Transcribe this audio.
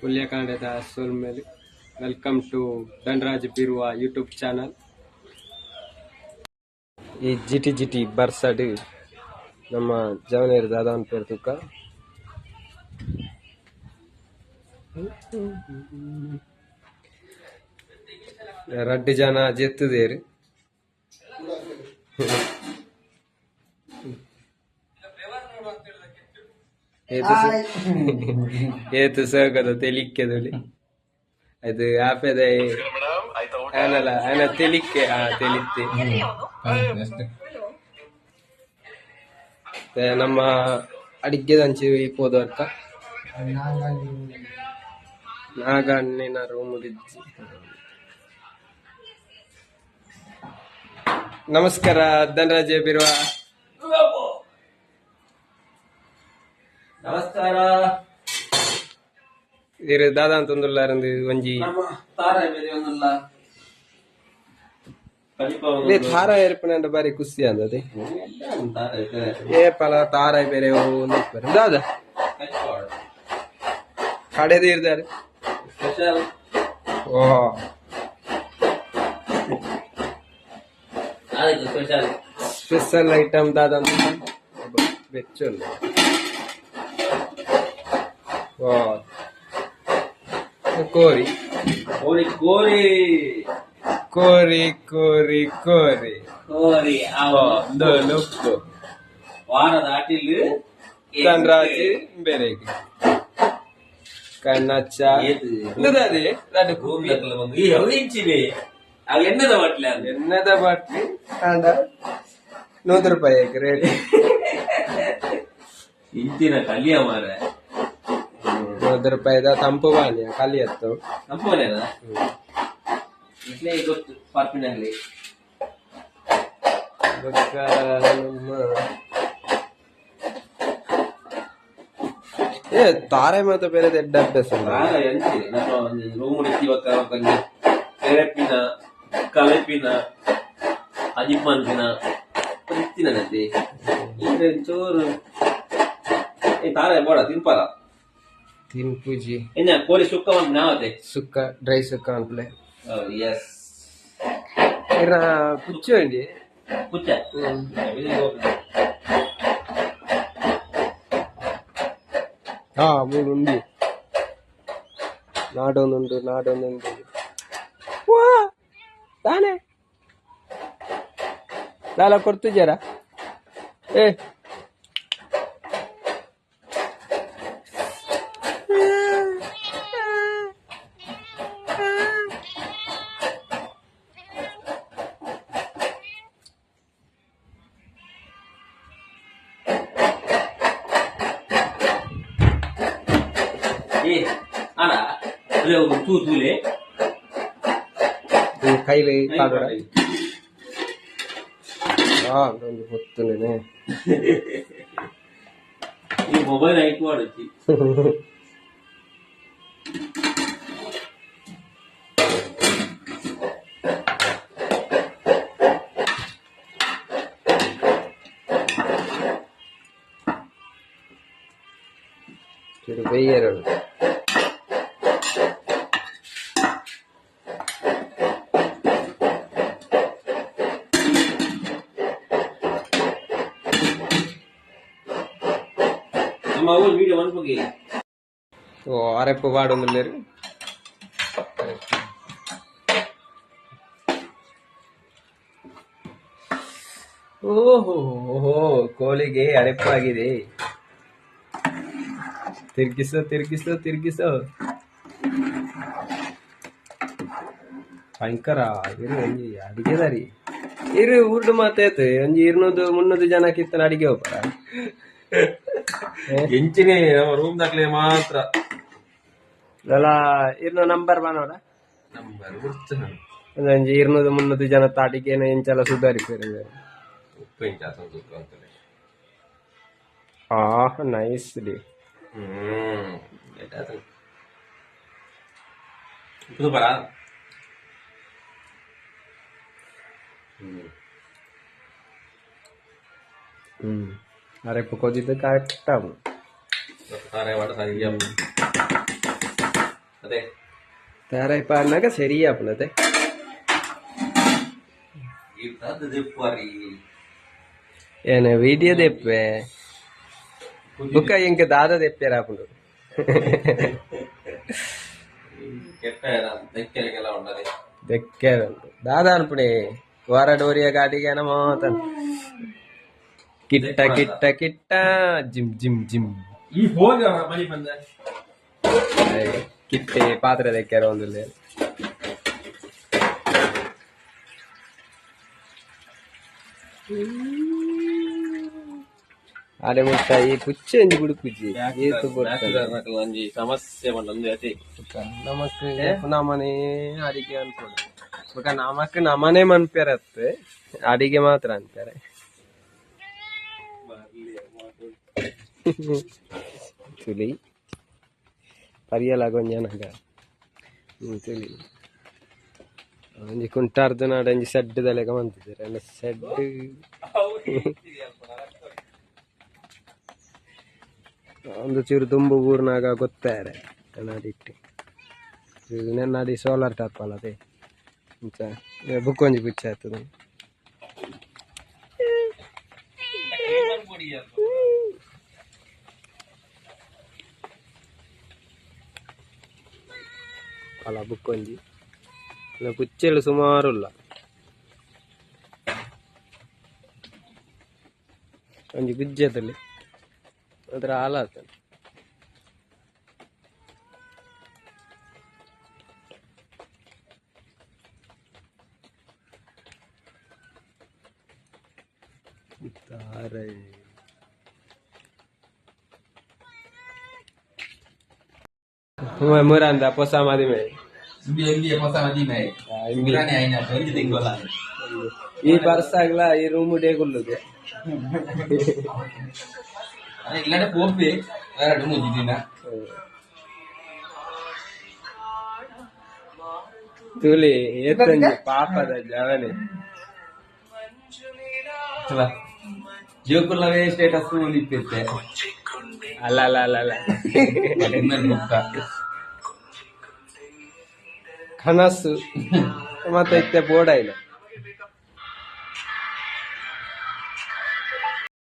ಸೋಲ್ ಮೇಲೆ welcome to Dhanraj ಬಿರುವ YouTube channel. ಈ ಜಿಟಿ ಜಿಟಿ ಬರ್ಸಡ್ ನಮ್ಮ ಜವನೇರ್ ದಾದಾನ್ ಪೇರ್ ತೂಕ. ರಡ್ಡು ಜನ ಜೆತ್ತುದೇರು ಏತು ಸ- ಏತು ಸೋಗದ ತೆಲಿಕ್ಕೆದೊಳಿ ಅದು ಆಪೆದ ಆನಲ್ಲ ಆನ ತೆಲಿಕ್ಕೆ ಆ ಮತ್ತೆ ನಮ್ಮ ಅಡಿಗೆ ದಂಚಿ ಪೋದವರ್ಕ ನಾಗಣ್ಣಿನ ರೂಮ್ ಇಜ್ಜಿ ನಮಸ್ಕಾರ ಧನರಾಜ ಬಿರುವ ನಮಸ್ಕಾರ ಇರು ದಾದಾ ಅಂತಂದುಲ್ಲಾರಂದು ಒಂಜಿ ನಮ್ಮ ತಾರೆ ಬೇರೆ ಒಂದಲ್ಲ ಕಲಿಪ ಲೇ ಥಾರ ಏರ್ಪಣೆ ಬಾರಿ ಖುಷಿ ಅಂದದೆ ತಾರೆ ಏ ಪಲ ತಾರ ಬೇರೆ ನಿಪ್ಪರೆ ದಾದ ಕಲಿಪಾಡು ಕಡೆದು ಇರ್ತಾರೆ ಸ್ಪೆಷಲ್ ಓ ಆಯ್ತು ಸ್ಪೆಷಲ್ ಸ್ಪೆಷಲ್ ಐಟಮ್ ದಾದ ಅಂತ ಬೆಚ್ಚಲ್ಲ ಓ ಕೋರಿ ಕೋರಿ ಕೋರಿ ಕೋರಿ ಕೋರಿ ಕೋರಿ ಕೋರಿ ಅವ ಒಂದು ಲುಕ್ಕು ವಾರದ ಆಟಿಲ್ ಧನರಾಜ್ ಬೇರೆಗೆ ಕಣ್ಣಚ್ಚ ಏತು ಇಂದದೆ ರಡ್ಡು ಭೂಮಿ ದಕ್ಕಲ ಬಂದು ಈ ಅವು ಇಂಚಿವೆ ಅವು ಎಣ್ಣದ ಬಟ್ಲೆ ಅಂದ್ರೆ ಎನ್ನದ ಬಾಟ್ಲಿ ಕಾಂಡ ನೂರು ರೂಪಾಯಿ ರೇಟ್ ಪೈದ ರೂಪಾಯಿದ ತಂಪು ಬಾನಿ ಖಾಲಿ ಗೊತ್ತು ಪಾರ್ಪಿನಲ್ಲಿ ಬೊಕ್ಕ ನಮ್ಮ ಏ ತಾರೆ ಮಾತ್ರ ಬೇರೆ ದೊಡ್ಡ ಅಭ್ಯಾಸ ಇಲ್ಲ. ಆಗ ಎಂಚಿದೆ ನಮ್ಮ ಒಂದು ರೂಮ್ ತೆರಪಿನ ಕಲೆಪಿನ ಅಜಿಪ್ಪಂತಿನ ತಿನ್ನದಂತೆ ಈಗ ಚೋರು. ಏ ತಾರೆ ಬೋಡ ತಿನ್ಪಾರ? ತಿನ್ಪೂಜಿ. ಇನ್ನ ಕೋಳಿ ಸುಕ್ಕ ಒಂದು ನಾವತ್ತೆ ಸುಕ್ಕ ಡ್ರೈ ಸುಕ್ಕ ಅಂತಲೇ ಎಸ್ ಇರ ಕುಚ್ಚು ಅಂಡಿ. ಕುಚ್ಚ? ಹ್ಮ್. ಹಾ ಮೂರು ಉಂಡಿ. ನಾಡೊಂದುಂಡು ನಾಡೊಂದುಂಡು ವಾ ತಾನೆ. ಲಾಲ ಕೊಡ್ತಿದ್ದಾರ ಏ ಏ ಅದೇ ಒಂದು ತೂ ತೂಲೆ ಈ ಕೈಲಿ ಕಾಡೋಡ ಹಾ ಒಂದು ಗೊತ್ತುನೇನೆ ಈ ಮೊಬೈಲ್ ಐಕ್ ಮಾಡಚ್ಚಿ ಅವ್ರು ವಿಡಿಯೋ ಅನ್ಕೋಗಿ ಓ ಅರೆಪ್ಪು ಪಾಡೊಂದುಲ್ಲೇರು ಓಹೋ ಕೋಳಿಗೆ ಅರೆಪ್ಪಾಗಿದೆ ತಿರ್ಗಿಸೋ ತಿರ್ಗಿಸೋ ತಿರ್ಗಿಸೋ. ಭಯಂಕರ ಇರು ಒಂಜಿ ಅಡಿಗೆದಾರಿ ಇರು ಊರ್ಡು ಮಾತಾಯ್ತು. ಒಂಜಿ ಇರ್ನೂದು, ಮುನ್ನೂದು ಜನ ಕಿತ್ತನ ಅಡಿಗೆ ಹೋಗ್ಬಾರ ಎಂಚಿನೇ ನಮ್ಮ ರೂಮ್ ದಾಖಲೆ ಮಾತ್ರ. ಅಲ್ಲ ಇರ್ನ ನಂಬರ್ ಬಾನೋಡ ನಂಬರ್ ಗುರ್ತು ಒಂದೊಂಜಿ ಇರ್ನೂದು ಮುನ್ನೂದು ಜನ ತಾಟಿಗೆನ ಎಂಚೆಲ್ಲ ಸುಧಾರಿಪೇರು ಉಪ್ಪು ಇಂಚ ಸಂತು ಅಂತಲೇ ಆ ನೈಸ್ ಡಿ ಹ್ಮ್ ಇದು ಬರ. ಹ್ಮ್. ಅರೆಪ್ಪು అరే కొద్దిగా కట్టం అదే తయారైపోయినాక సరి అప్పుడు అదే ఏనా వీడియో తెప్పే బుక్క ఇంక దాదా తెప్పారు అప్పుడు దక్కారు దాదా అనుపుడే వారడోరియా కాటికైనా మోతాను ಉಂಟದೆ ದೆಕ್ಕೆ ಉಂಟು ದಾದ ಅನ್ಪುಣೆ ವಾರ ಡೋರಿಯ ಗಾಡಿಗೆ ನಮ Kitta Kitta Kitta gym gym gym ಈ ಹೋಗ ಮನಿ ಬಂದ ಹಾಗೆ ಕಿಟ್ಟೆ ಪಾತ್ರೆ ದೆಕ್ಕೆರ ಒಂದು ಅರೆ ಮುಟ್ಟ ಈ ಪುಚ್ಚ ಎಂಜಿ ಗುಡುಪುಜಿ ಏತು ಬರ್ತದೆ ಒಂಜಿ ಸಮಸ್ಯೆ ಬಂದ ಅತಿ ನಮಕ್ ನಮ್ಮನೆ ಅಡಿಗೆ ಅನ್ಕೊಂಡು ಬೊಕ ನಮಕ್ ನಮ್ಮನೆ ಮನ್ಪೇರತ್ತೆ ಅಡಿಗೆ ಮಾತ್ರ ಅಂತಾರೆ ತುಲಿ ಪರಿಯಲಾಗ ಒಂಜನಗ ಹ್ಮ್ ತುಲಿ ಒಂಜಿ ಕುಂಟಾರ್ದು ಸೆಡ್ ದಲೆಗ ಮಂತಿದ್ದಾರೆ ಸೆಡ್ ಒಂದು ಚೂರು ತುಂಬು ಊರ್ನಾಗ ಗೊತ್ತಾರೆ ಕನ್ನಡಿಟ್ಟು ನೆನ್ನಾಡಿ ಸೋಲಾರ್ ಟಾಪ್ ಅಲ್ಲ ಅದೇ ಬುಕ್ ಒಂಜಿ ಆಗ್ತದೆ ಅಲ್ಲ ಬುಕ್ಕೊಂಜಿ ಸುಮಾರು ಇಲ್ಲ ಒಂಜಿ ಗುಜ್ಜದಲ್ಲಿ. ಅದರ ಹಾಲಾಗ್ತದೆ ತಾರೆ ಮುರಂದ ಪೊಸ ಮದಿಮೆ ಈ ಬರ್ಸ್ ಆಗ್ಲ ಈ ರೂಮ್ ಡೇಗುಲ್ಲುದೆ ಅದೇ ಇಲ್ಲಡೆ ಪೋಪೆ ಎರಡು ಮೂಜಿ ದಿನ ತುಲಿ ಏತಂಜಿ ಪಾಪದ ಜವನೆ ಜೋಕುಲ್ಲವೇ ಸ್ಟೇಟಸ್ ಉಳಿಪಿತ್ತೆ ಅಲ್ಲ ಅಲ್ಲ ಅಲ್ಲ ಅಲ್ಲ 話す。また言ってボーライな。